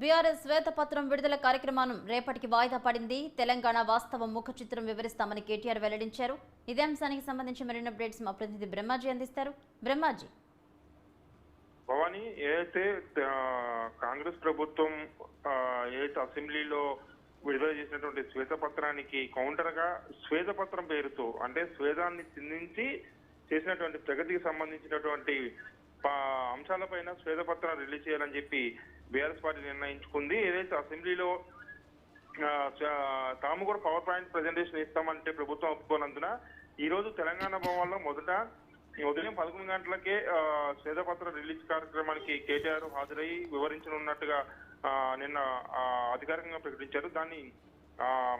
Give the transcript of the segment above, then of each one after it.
BRS శ్వేతపత్రం విడుదల కార్యక్రమం రేపటికి వాయిదా పడింది. తెలంగాణ వాస్తవ ముఖ చిత్రం వివరిస్తామని కేటీఆర్ వెల్లడించారు. ఇదే అంశానికి సంబంధించి మరిన్ని అప్డేట్స్ మా ప్రతినిధి బ్రహ్మాజీ అందిస్తారు. బ్రహ్మాజీ. భవాని ఏదైతే కాంగ్రెస్ ప్రభుత్వం ఏదైతే అసెంబ్లీలో విడుదల చేసినటువంటి శ్వేతపత్రానికి కౌంటర్గా శ్వేతపత్రం పేరుతో అంటే శ్వేతాన్ని చిందించి చేసినటువంటి ప్రగతికి సంబంధించినటువంటి అంశాలపైన శ్వేతపత్రం రిలీజ్ చేయాలని చెప్పి బీఆర్ఎస్ పార్టీ నిర్ణయించుకుంది. ఏదైతే అసెంబ్లీలో తాము కూడా పవర్ పాయింట్ ప్రజెంటేషన్ ఇస్తామంటే ప్రభుత్వం ఒప్పుకోనందున ఈ రోజు తెలంగాణ భవన్లో మొదట ఉదయం పదకొండు గంటలకే శ్వేతపత్ర రిలీజ్ కార్యక్రమానికి కేటీఆర్ హాజరై వివరించనున్నట్టుగా నిన్న అధికారికంగా ప్రకటించారు. దాన్ని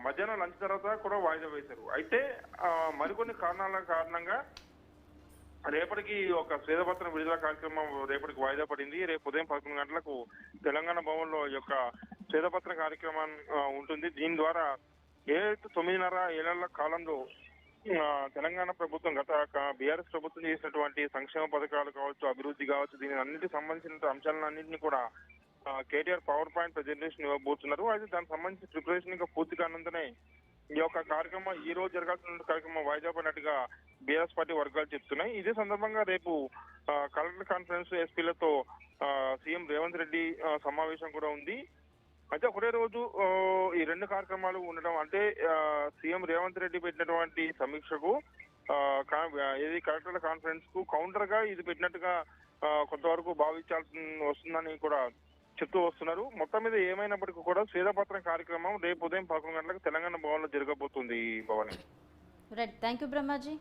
మధ్యాహ్నం లంచ్ తర్వాత కూడా వాయిదా వేశారు. అయితే మరికొన్ని కారణాల కారణంగా రేపటికి ఒక శ్వేతపత్రం విడుదల కార్యక్రమం రేపటికి వాయిదా పడింది. రేపు ఉదయం పదకొండు గంటలకు తెలంగాణ భవన్లో ఈ యొక్క శ్వేతపత్ర కార్యక్రమం ఉంటుంది. దీని ద్వారా ఏదైతే తొమ్మిదిన్నర ఏళ్ళ కాలంలో తెలంగాణ ప్రభుత్వం గత బీఆర్ఎస్ ప్రభుత్వం చేసినటువంటి సంక్షేమ పథకాలు కావచ్చు అభివృద్ధి కావచ్చు దీని అన్నింటికి సంబంధించిన అంశాలన్నింటినీ కూడా కేటీఆర్ పవర్ పాయింట్ ప్రజెంటేషన్ ఇవ్వబోతున్నారు. అయితే దానికి సంబంధించిన ప్రిపరేషన్ ఇంకా పూర్తి కానంతనే ఈ యొక్క కార్యక్రమం ఈ రోజు జరగాల్సిన కార్యక్రమం వాయిదా పడినట్టుగా బీఆర్ఎస్ పార్టీ వర్గాలు చెప్తున్నాయి. ఇదే సందర్భంగా రేపు కలెక్టర్ కాన్ఫరెన్స్ ఎస్పీలతో సీఎం రేవంత్ రెడ్డి సమావేశం కూడా ఉంది. అయితే ఒకటే రోజు ఈ రెండు కార్యక్రమాలు ఉండడం అంటే సీఎం రేవంత్ రెడ్డి పెట్టినటువంటి సమీక్షకు ఇది ఏది కలెక్టర్ల కాన్ఫరెన్స్కు కౌంటర్గా ఇది పెట్టినట్టుగా కొంతవరకు భావించాల్సి వస్తుందని కూడా చెప్తూ వస్తున్నారు. మొత్తం మీద ఏమైనప్పటికీ కూడా స్వేదపత్రం కార్యక్రమం రేపు ఉదయం పదకొండు గంటలకు తెలంగాణ భవన్లో జరగబోతుంది Bhavan. Right thank you Brahmaji